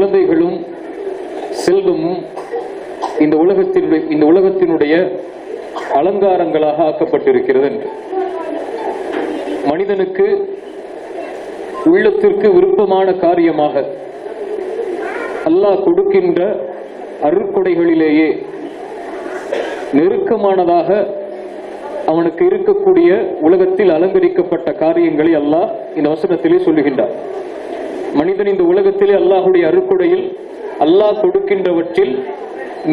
குழந்தைகளும் செல்வமும் இந்த உலகத்தினுடைய இந்த உலகத்தினுடைய அலங்காரங்களாக ஆக்கப்பட்டிருக்கிறது என்று. மனிதனுக்கு உள்ளத்திற்கு விருப்பமான காரியமாக அல்லாஹ் கொடுக்கின்ற அருட்கொடைகளிலேயே நெருக்கமானதாக அவனுக்கு இருக்கக்கூடிய உலகத்தில் அலங்கரிக்கப்பட்ட காரியங்களை அல்லாஹ் இந்த வசனத்திலே சொல்லுகின்றார் மனிதன் இந்த உலகத்திலே அல்லாஹுடைய அருக்குடையில் அல்லாஹ் கொடுக்கின்றவற்றில்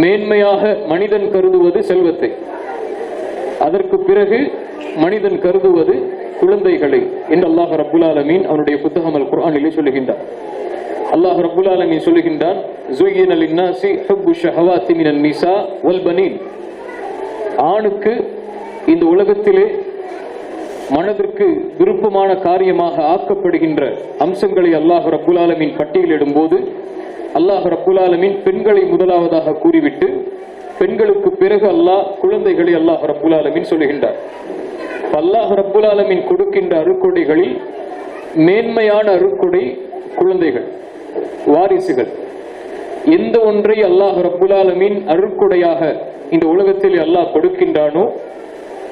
மேன்மையாக மனிதன் கருதுவது செல்வத்தை. அதற்கு பிறகு மனிதன் கருதுவது குழந்தைகளை என்று அல்லாஹ் ரபுல் ஆலமீன் அவனுடைய புத்தகம் அல் குரானிலே சொல்லுகின்றார். அல்லாஹ் ரபுல் ஆலமீன் சொல்லுகின்றான் ஜுயின் அல் இன்னாசி ஹப்பு நிசா வல் ஆணுக்கு இந்த உலகத்திலே மனதிற்கு விருப்பமான காரியமாக ஆக்கப்படுகின்ற அம்சங்களை அல்லாஹ் ரப்புலாலமின் பட்டியலிடும் போது அல்லாஹ் ரப்புலாலமின் பெண்களை முதலாவதாக கூறிவிட்டு பெண்களுக்கு பிறகு அல்லாஹ் குழந்தைகளை அல்லாஹ் ரப்புலாலமின் சொல்லுகின்றார். அல்லாஹ் ரப்புலாலமின் கொடுக்கின்ற அருக்கொடைகளில் மேன்மையான அருக்கொடை குழந்தைகள் வாரிசுகள். எந்த ஒன்றை அல்லாஹ் ரப்புலாலமின் அருக்கொடையாக இந்த உலகத்தில் அல்லாஹ் கொடுக்கின்றானோ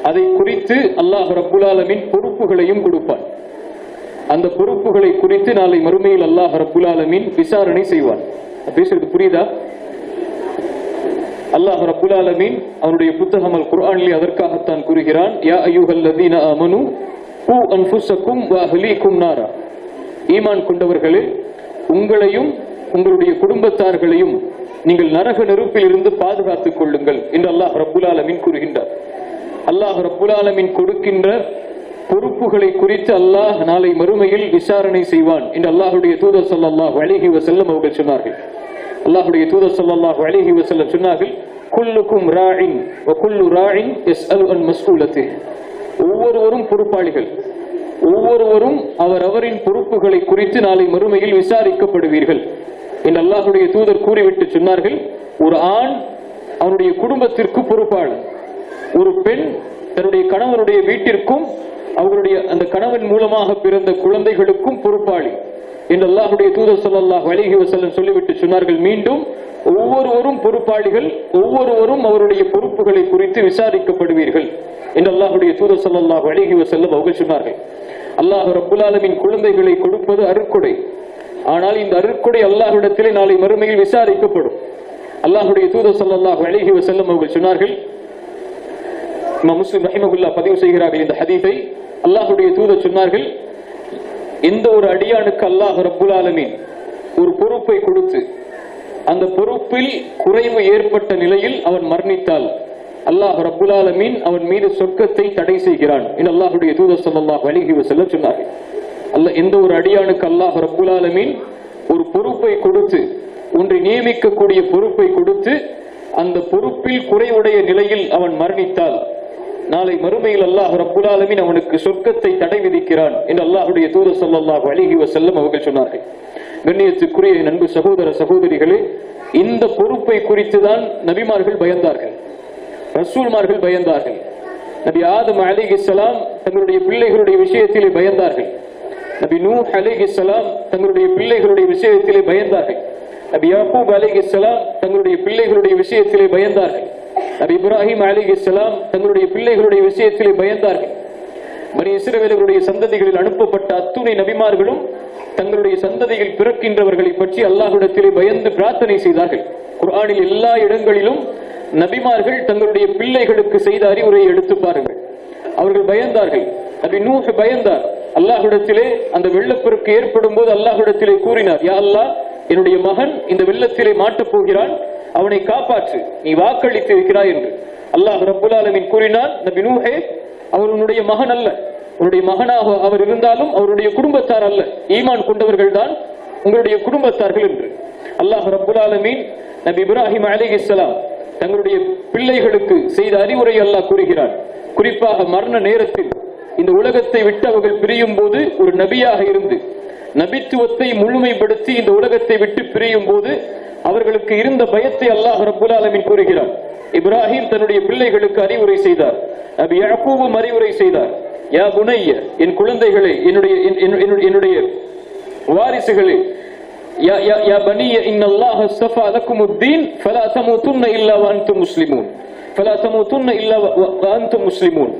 அதை குறித்து அல்லாஹ் ரப்புல் பொறுப்புகளையும் கொடுப்பான் அந்த பொறுப்புகளை குறித்து நாளை மறுமையில் அல்லாஹ் ரப்புல் விசாரணை செய்வான் பேசுறது புரியுதா? அல்லாஹ் ரப்புல் ஆலமீன் அவனுடைய புத்தகம் அல் குர்ஆனிலே அதற்காகத்தான் கூறுகிறான் யா அய்யுஹல்லதீன ஆமனு கூ அன்ஃபுஸக்கும் வ அஹ்லீக்கும் நாரா. ஈமான் கொண்டவர்களே உங்களையும் உங்களுடைய குடும்பத்தார்களையும் நீங்கள் நரக நெருப்பில் இருந்து பாதுகாத்துக் கொள்ளுங்கள் என்று அல்லாஹ் ரப்புல் ஆலமீன் கூறுகின்றார். அல்லாஹ் ரப்புலாலமின் கொடுக்கின்ற பொறுப்புகளை குறித்து அல்லாஹ் நாளை மறுமையில் விசாரணை செய்வான் என்று அல்லாஹுடைய தூதர் ஸல்லல்லாஹு அலைஹி வசல்லம் அவர்கள் சொன்னார்கள். அல்லாஹுடைய தூதர் ஸல்லல்லாஹு அலைஹி வசல்லம் சொன்னார்கள் குல்லுக்கும் ராயின் வ குல்லு எஸ் அல் அன் மஸ்கூலத்து ஒவ்வொருவரும் பொறுப்பாளிகள். ஒவ்வொருவரும் அவர் அவரின் பொறுப்புகளை குறித்து நாளை மறுமையில் விசாரிக்கப்படுவீர்கள் என்று அல்லாஹுடைய தூதர் கூறிவிட்டு சொன்னார்கள் ஒரு ஆண் அவனுடைய குடும்பத்திற்கு பொறுப்பாளர் ஒரு பெண் தன்னுடைய கணவனுடைய வீட்டிற்கும் அவருடைய அந்த கணவன் மூலமாக பிறந்த குழந்தைகளுக்கும் பொறுப்பாளி. என்று அல்லாஹுடைய தூதர் ஸல்லல்லாஹு வலிகி வசல்லம் சொல்லிவிட்டு சொன்னார்கள். மீண்டும் ஒவ்வொருவரும் பொறுப்பாளிகள் ஒவ்வொருவரும் அவருடைய பொறுப்புகளை குறித்து விசாரிக்கப்படுவீர்கள் என்று அல்லாஹுடைய தூதர் ஸல்லல்லாஹு வலிகி வசல்லம் அவர்கள் சொன்னார்கள். அல்லாஹ் ரப்புல் குழந்தைகளை கொடுப்பது அருக்குடை ஆனால் இந்த அருக்குடை அல்லாஹ்விடத்திலே நாளை மறுமையில் விசாரிக்கப்படும். அல்லாஹுடைய தூதர் சொல்லல்லாஹ் வலிகி வசல்லம் அவர்கள் சொன்னார்கள் இமாம் முஸ்லிம் ரஹிமகுல்லா பதிவு செய்கிறார்கள் இந்த ஹதீஸை. அல்லாஹுடைய தூத சொன்னார்கள் எந்த ஒரு அடியானுக்கு அல்லாஹ் ரப்புல் ஆலமீன் ஒரு பொறுப்பை கொடுத்து அந்த பொறுப்பில் குறைவு ஏற்பட்ட நிலையில் அவன் மரணித்தால் அல்லாஹ் ரப்புல் ஆலமீன் அவன் மீது சொர்க்கத்தை தடை செய்கிறான். என்று அல்லாஹுடைய தூதர் ஸல்லல்லாஹு அலைஹி செல்ல சொன்னார்கள். அல்ல எந்த ஒரு அடியானுக்கு அல்லாஹ் ரப்புல் ஆலமீன் ஒரு பொறுப்பை கொடுத்து ஒன்றை நியமிக்கக்கூடிய பொறுப்பை கொடுத்து அந்த பொறுப்பில் குறைவுடைய நிலையில் அவன் மரணித்தால் நாளை மறுமையில் அல்லாஹ் ரப்புல் அவனுக்கு சொர்க்கத்தை தடை விதிக்கிறான் என்று அல்லாஹுடைய தூத சொல்லாஹ் அலைஹி செல்லம் அவர்கள் சொன்னார்கள். கண்ணியத்துக்குரிய நண்பு சகோதர சகோதரிகளே இந்த பொறுப்பை குறித்து தான் நபிமார்கள் பயந்தார்கள். ரசூல்மார்கள் பயந்தார்கள். நபி ஆதம் அலிகிஸ்லாம் தங்களுடைய பிள்ளைகளுடைய விஷயத்திலே பயந்தார்கள். நபி நூ அலிகிஸ்லாம் தங்களுடைய பிள்ளைகளுடைய விஷயத்திலே பயந்தார்கள். நபி யாபூப் அலிகிஸ்லாம் தங்களுடைய பிள்ளைகளுடைய விஷயத்திலே பயந்தார்கள். நபி இப்ராஹிம் அலிஹிஸ்ஸலாம் தங்களுடைய பிள்ளைகளுடைய விஷயத்திலே பயந்தார்கள். மணி இஸ்ரவேலர்களுடைய சந்ததிகளில் அனுப்பப்பட்ட அத்துணை நபிமார்களும் தங்களுடைய சந்ததியில் பிறக்கின்றவர்களை பற்றி அல்லாஹ்விடத்திலே பயந்து பிரார்த்தனை செய்தார்கள். குர்ஆனில் எல்லா இடங்களிலும் நபிமார்கள் தங்களுடைய பிள்ளைகளுக்கு செய்த அறிவுரையை எடுத்து பாருங்கள். அவர்கள் பயந்தார்கள். நபி நூஹ் பயந்தார். அல்லாஹ்விடத்திலே அந்த வெள்ளப்பெருக்கு ஏற்படும் போது அல்லாஹ்விடத்திலே கூறினார் யா அல்லாஹ் என்னுடைய மகன் இந்த வெள்ளத்திலே மாட்டப் போகிறான். அவனை காப்பாற்று. நீ வாக்களித்து இருக்கிறாய் என்று. அல்லாஹ் ரப்புல் ஆலமீன் கூறினார் நபி நூஹே அவர் உன்னுடைய மகன் அல்ல. உன்னுடைய மகனாக அவர் இருந்தாலும் அவருடைய குடும்பத்தார் அல்ல. ஈமான் கொண்டவர்கள் தான் உங்களுடைய குடும்பத்தார்கள் என்று. அல்லாஹ் ரபுல் ஆலமீன் நபி இப்ராஹிம் அலைஹிஸ்ஸலாம் தங்களுடைய பிள்ளைகளுக்கு செய்த அறிவுரை அல்லாஹ் கூறுகிறார் குறிப்பாக மரண நேரத்தில் இந்த உலகத்தை விட்டு அவர்கள் பிரியும் போது ஒரு நபியாக இருந்து நபித்துவத்தை முழுமைப்படுத்தி இந்த உலகத்தை விட்டு பிரியும் போது அவர்களுக்கு இருந்த பயத்தை அல்லாஹ் ரபுல் ஆலமின் கூறுகிறார். இப்ராஹிம் தன்னுடைய பிள்ளைகளுக்கு அறிவுரை செய்தார். நபி யாக்கூபும் அறிவுரை செய்தார். யா புனைய என் குழந்தைகளை என்னுடைய என்னுடைய வாரிசுகளே யா பனிய இன்னல்லாஹ சஃபா லக்கும் உத்தீன் ஃபலா தமூதுன்ன இல்லா வ அன்தும் முஸ்லிமூன். ஃபலா தமூதுன்ன இல்லா வ அன்தும் முஸ்லிமூன்.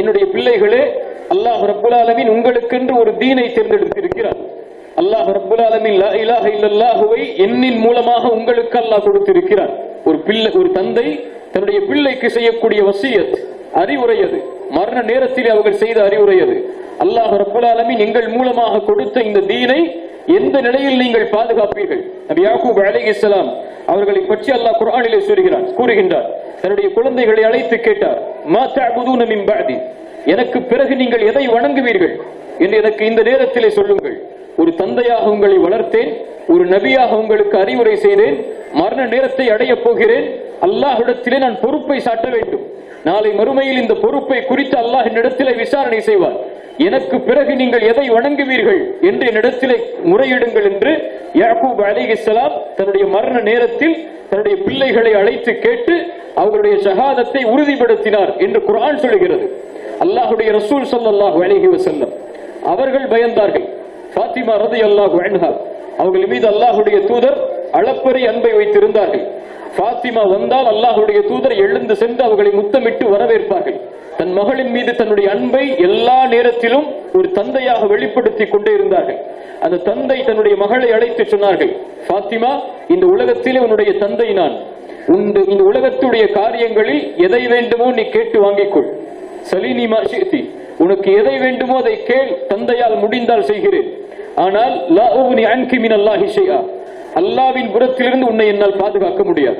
என்னுடைய பிள்ளைகளே அல்லாஹ் ரப்புல் ஆலமீன் உங்களுக்கென்று ஒரு தீனை தேர்ந்தெடுத்திருக்கிறார். அல்லாஹ் ரப்புல் ஆலமீன் லா இலாஹ இல்லல்லாஹுவை எண்ணின் மூலமாக உங்களுக்கு அல்லாஹ் கொடுத்திருக்கிறார். ஒரு பிள்ளை ஒரு தந்தை தன்னுடைய பிள்ளைக்கு செய்யக்கூடிய வசியத் அறிவுரை அது மரண நேரத்தில் அவர்கள் செய்த அறிவுரை அது அல்லாஹ் ரப்புல் ஆலமீன் எங்கள் மூலமாக கொடுத்த இந்த தீனை எந்த நிலையில் நீங்கள் பாதுகாப்பீர்கள்? நபி யாக்கூப் அலைஹிஸ்ஸலாம் அவர்களை பற்றி அல்லாஹ் குர்ஆனிலே சொல்கிறார் கூறுகின்றார். தன்னுடைய குழந்தைகளை அழைத்து கேட்டார் மா தஅபுதூன மின் பஅதி? எனக்கு பிறகு நீங்கள் எதை வணங்குவீர்கள்? என்று எனக்கு இந்த நேரத்திலே சொல்லுங்கள். ஒரு தந்தையாக உங்களை வளர்த்தேன் ஒரு நபியாக உங்களுக்கு அறிவுரை செய்தேன் மரண நேரத்தை அடையப் போகிறேன் அல்லாஹிடத்திலே நான் பொறுப்பை சாட்ட வேண்டும். நாளை மறுமையில் இந்த பொறுப்பை குறித்து அல்லாஹ் என்னிடத்திலே விசாரணை செய்வார். எனக்கு பிறகு நீங்கள் எதை வணங்குவீர்கள் என்று என்னிடத்திலே முறையிடுங்கள் என்று யாக்கூப் அலைஹிஸ்ஸலாம் தன்னுடைய மரண நேரத்தில் தன்னுடைய பிள்ளைகளை அழைத்து கேட்டு அவர்களுடைய சகாதத்தை உறுதிப்படுத்தினார் என்று குரான் சொல்லுகிறது அல்லாஹுடைய ரசூல் ஸல்லல்லாஹு அலிஹி வசல்லம் அவர்கள் பயந்தார்கள். ஃபாத்திமா அல்லாஹ் அன்ஹா. அவர்கள் மீது அல்லாஹுடைய தூதர் அளப்பரிய அன்பை வைத்திருந்தார்கள். ஃபாத்திமா வந்தால் அல்லாஹுடைய தூதர் எழுந்து சென்று அவர்களை முத்தமிட்டு வரவேற்பார்கள். தன் மகளின் மீது தன்னுடைய அன்பை எல்லா நேரத்திலும் ஒரு தந்தையாக வெளிப்படுத்தி கொண்டே இருந்தார்கள். அந்த தந்தை தன்னுடைய மகளை அழைத்து சொன்னார்கள் ஃபாத்திமா இந்த உலகத்திலே உன்னுடைய தந்தை நான். உண்டு இந்த உலகத்துடைய காரியங்களில் எதை வேண்டுமோ நீ கேட்டு வாங்கிக்கொள் சலீனி மா உனக்கு எதை வேண்டுமோ அதை கேள் தந்தையால் முடிந்தால் செய்கிறேன். ஆனால் லா உக்னி அன்கி மின் அல்லாஹி ஷைஆ. அல்லாவின் புறத்திலிருந்து உன்னை என்னால் பாதுகாக்க முடியாது.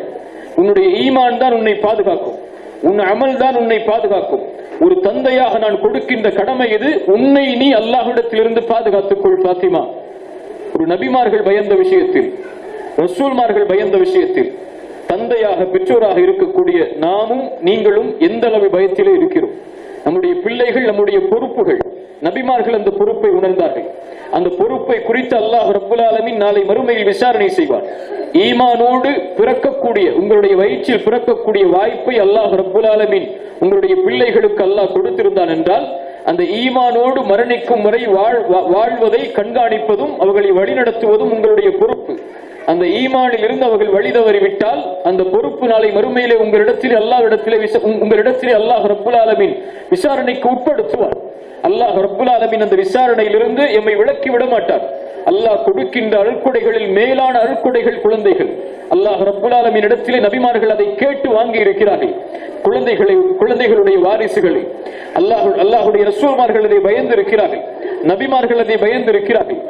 உன்னுடைய ஈமான் தான் உன்னை பாதுகாக்கும். உன் அமல் தான் உன்னை பாதுகாக்கும். ஒரு தந்தையாக நான் கொடுக்கின்ற கடமை இது உன்னை நீ அல்லாஹ்விடத்திலிருந்து பாதுகாத்துக் கொள் பாத்திமா ஒரு நபிமார்கள் பயந்த விஷயத்தில் ரசூல்மார்கள் பயந்த விஷயத்தில் தந்தையாக பெற்றோராக இருக்கக்கூடிய நாமும் நீங்களும் எந்த அளவு பயத்திலே இருக்கிறோம்? நம்முடைய பிள்ளைகள் நம்முடைய பொறுப்புகள் நபிமார்கள் அந்த பொறுப்பை உணர்ந்தார்கள். அந்த பொறுப்பை குறித்து அல்லாஹ் ரபுல் ஆலமின் நாளை மறுமையில் விசாரணை செய்வார். ஈமானோடு பிறக்கக்கூடிய உங்களுடைய வயிற்றில் பிறக்கக்கூடிய வாய்ப்பை அல்லாஹ் ரபுல் ஆலமின் உங்களுடைய பிள்ளைகளுக்கு அல்லாஹ் கொடுத்திருந்தான் என்றால் அந்த ஈமானோடு மரணிக்கும் வரை வாழ்- வா- வாழ்வதை கண்காணிப்பதும் அவர்களை வழிநடத்துவதும் உங்களுடைய பொறுப்பு. அந்த ஈமானில் இருந்து அவர்கள் வழி தவறிவிட்டால் அந்த பொறுப்பு நாளை மறுமையிலே உங்களிடத்திலே அல்லாஹ்விடத்திலே விச- உங்களிடத்திலே அல்லாஹ் ரப்புல் ஆலமின் விசாரணைக்கு உட்படுத்துவார். அல்லாஹ் ரப்புல் ஆலமின் அந்த விசாரணையிலிருந்து எம்மை விளக்கி விட மாட்டார். அல்லாஹ் கொடுக்கின்ற அழுக்குடைகளில் மேலான அழுக்குடைகள் குழந்தைகள். அல்லாஹ் ரப்புல் இடத்திலே நபிமார்கள் அதை கேட்டு வாங்கி இருக்கிறார்கள். குழந்தைகளை குழந்தைகளுடைய வாரிசுகளை. அல்லாஹ் அல்லாஹுடைய ரசூல்மார்கள் அதை பயந்து இருக்கிறார்கள். நபிமார்கள் அதை பயந்து இருக்கிறார்கள்.